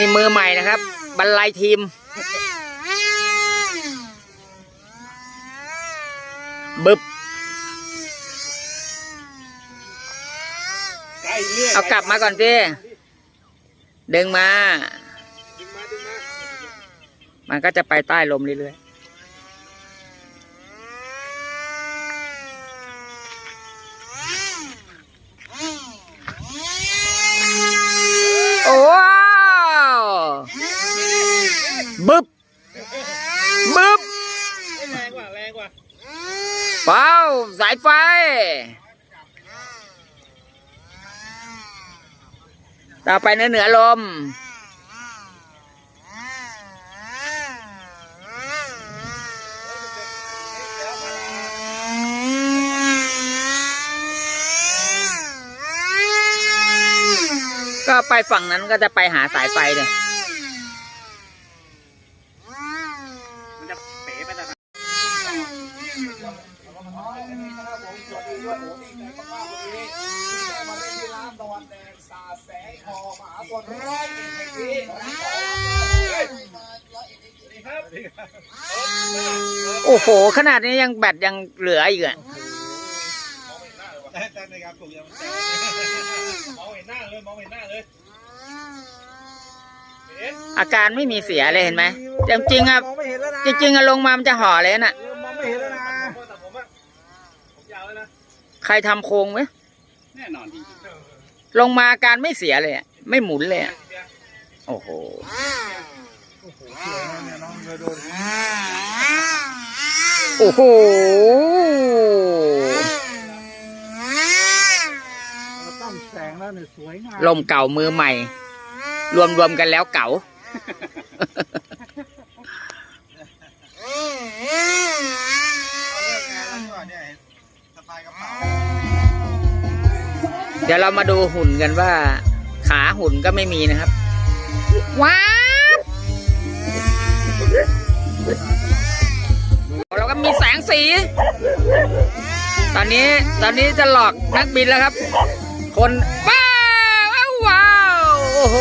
นี่มือใหม่นะครับ บรรลัยทีม บึบเอยเอากลับมาก่อนพี่ดึงมาดึงมาดึงมา มันก็จะไปใต้ลมเรื่อยๆ โอ้ว้าว บึบบึบแรงกว่าแรงกว่าว้าสายไฟต่อไปเหนือเหนือลมก็ไปฝั่งนั้นก็จะไปหาสายไฟเนี่ย มันจะเป๋ไปนะครับ โอ้โห ขนาดนี้ยังแบตยังเหลืออีกอะแต่แต่ในการปลูกยังมองเห็นหน้าเลยมองเห็นหน้าเลยเห็นอาการไม่มีเสียเลยเห็นไหมจริงๆอะมองไม่เห็นแล้วนะจริงๆอะลงมามันจะห่อเลยน่ะเริ่มมองไม่เห็นแล้วนะแต่ผมอะผมยาวแล้วนะ ใค รทำโครงไหมแน่นอนจริงลงมาอาการไม่เสียเลยอะไม่หมุนเลยอะโอ้โหโอ้โหสวยนะเนี่ยน้องเลยโดนโอ้โหต้องแสงแล้วเนี่ยสวยงามลมเก่ามือใหม่ รวมรวมๆกันแล้วเก่าเดี๋ยวเรามาดูหุ่นกันว่า ขาหุ่นก็ไม่มีนะครับ ว้าวเราก็มีแสงสี ตอนนี้ตอนนี้จะหลอกนักบินแล้วครับ คนว้าวว้าวโอ้โห